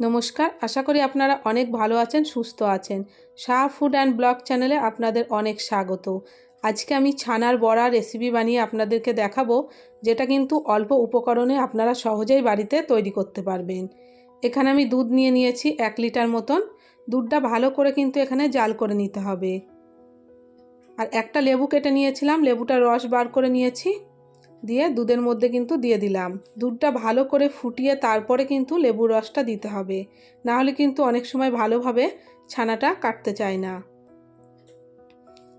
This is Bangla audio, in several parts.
নমস্কার, আশা করি আপনারা অনেক ভালো আছেন, সুস্থ আছেন। শাহ ফুড অ্যান্ড ব্লগ চ্যানেলে আপনাদের অনেক স্বাগত। আজকে আমি ছানার বড়া রেসিপি বানিয়ে আপনাদেরকে দেখাবো, যেটা কিন্তু অল্প উপকরণে আপনারা সহজেই বাড়িতে তৈরি করতে পারবেন। এখানে আমি দুধ নিয়ে নিয়েছি এক লিটার মতন। দুধটা ভালো করে কিন্তু এখানে জাল করে নিতে হবে। আর একটা লেবু কেটে নিয়েছিলাম, লেবুটার রস বার করে নিয়েছি। দিয়ে দুধের মধ্যে কিন্তু দিয়ে দিলাম। দুধটা ভালো করে ফুটিয়ে তারপরে কিন্তু লেবুর রসটা দিতে হবে। না হলে কিন্তু অনেক সময় ভালোভাবে ছানাটা কাটতে চায় না।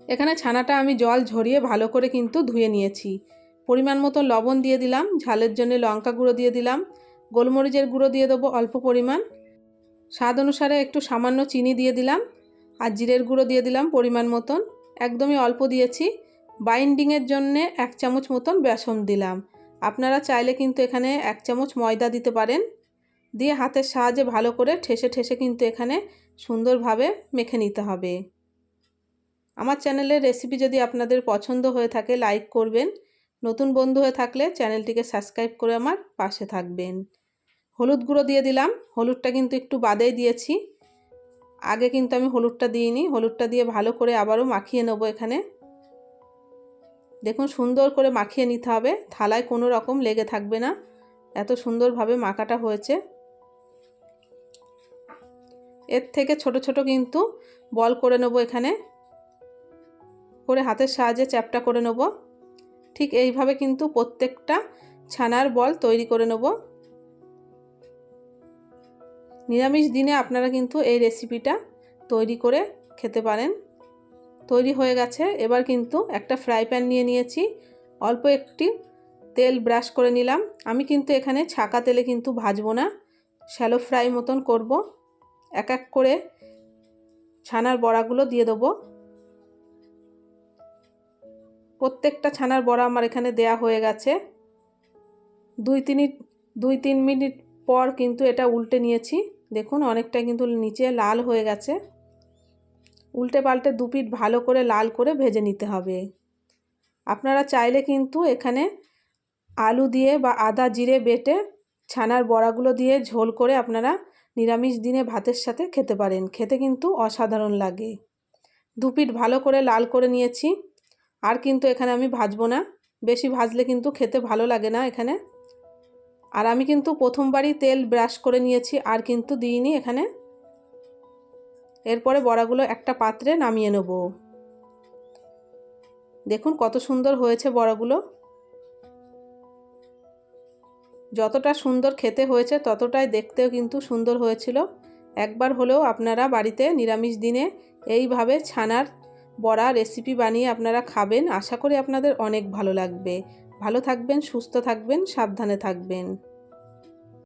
এখানে ছানাটা আমি জল ঝরিয়ে ভালো করে কিন্তু ধুয়ে নিয়েছি। পরিমাণ মতো লবণ দিয়ে দিলাম, ঝালের জন্য লঙ্কা গুঁড়ো দিয়ে দিলাম, গোলমরিচের গুঁড়ো দিয়ে দেবো অল্প পরিমাণ। স্বাদ অনুসারে একটু সামান্য চিনি দিয়ে দিলাম, আর জিরের গুঁড়ো দিয়ে দিলাম পরিমাণ মতন। একদমই অল্প দিয়েছি। বাইন্ডিংয়ের জন্যে এক চামচ মতন বেসন দিলাম। আপনারা চাইলে কিন্তু এখানে এক চামচ ময়দা দিতে পারেন। দিয়ে হাতের সাহায্যে ভালো করে ঠেসে ঠেসে কিন্তু এখানে সুন্দরভাবে মেখে নিতে হবে। আমার চ্যানেলের রেসিপি যদি আপনাদের পছন্দ হয়ে থাকে, লাইক করবেন। নতুন বন্ধু হয়ে থাকলে চ্যানেলটিকে সাবস্ক্রাইব করে আমার পাশে থাকবেন। হলুদ গুঁড়ো দিয়ে দিলাম। হলুদটা কিন্তু একটু বাদেই দিয়েছি। আগে কিন্তু আমি হলুদটা দিইনি। হলুদটা দিয়ে ভালো করে আবারও মাখিয়ে নেব এখানে। দেখুন, সুন্দর করে মাখিয়ে নিতে হবে। থালায় কোনো রকম লেগে থাকবে না। এত সুন্দরভাবে মাখাটা হয়েছে। এর থেকে ছোট ছোট কিন্তু বল করে নেব এখানে। করে হাতের সাহায্যে চ্যাপটা করে নেব। ঠিক এইভাবে কিন্তু প্রত্যেকটা ছানার বল তৈরি করে নেব। নিরামিষ দিনে আপনারা কিন্তু এই রেসিপিটা তৈরি করে খেতে পারেন। তৈরি হয়ে গেছে। এবার কিন্তু একটা ফ্রাই প্যান নিয়ে নিয়েছি। অল্প একটি তেল ব্রাশ করে নিলাম। আমি কিন্তু এখানে ছাকা তেলে কিন্তু ভাজবো না। শ্যালো ফ্রাই মতন করব। এক এক করে ছানার বড়াগুলো দিয়ে দেবো। প্রত্যেকটা ছানার বড়া আমার এখানে দেয়া হয়ে গেছে। দুই তিন দুই তিন মিনিট পর কিন্তু এটা উল্টে নিয়েছি। দেখুন, অনেকটা কিন্তু নিচে লাল হয়ে গেছে। উল্টে পাল্টে দু পিঠ ভালো করে লাল করে ভেজে নিতে হবে। আপনারা চাইলে কিন্তু এখানে আলু দিয়ে বা আদা জিরে বেটে ছানার বড়াগুলো দিয়ে ঝোল করে আপনারা নিরামিষ দিনে ভাতের সাথে খেতে পারেন। খেতে কিন্তু অসাধারণ লাগে। দু পিঠ ভালো করে লাল করে নিয়েছি। আর কিন্তু এখানে আমি ভাজবো না। বেশি ভাজলে কিন্তু খেতে ভালো লাগে না এখানে। আর আমি কিন্তু প্রথমবারই তেল ব্রাশ করে নিয়েছি। আর কিন্তু দিইনি এখানে। এরপরে বড়াগুলো একটা পাত্রে নামিয়ে নেব। দেখুন কত সুন্দর হয়েছে বড়াগুলো। যতটা সুন্দর খেতে হয়েছে ততটাই দেখতেও কিন্তু সুন্দর হয়েছিল। একবার হলেও আপনারা বাড়িতে নিরামিষ দিনে এইভাবে ছানার বড়া রেসিপি বানিয়ে আপনারা খাবেন। আশা করি আপনাদের অনেক ভালো লাগবে। ভালো থাকবেন, সুস্থ থাকবেন, সাবধানে থাকবেন।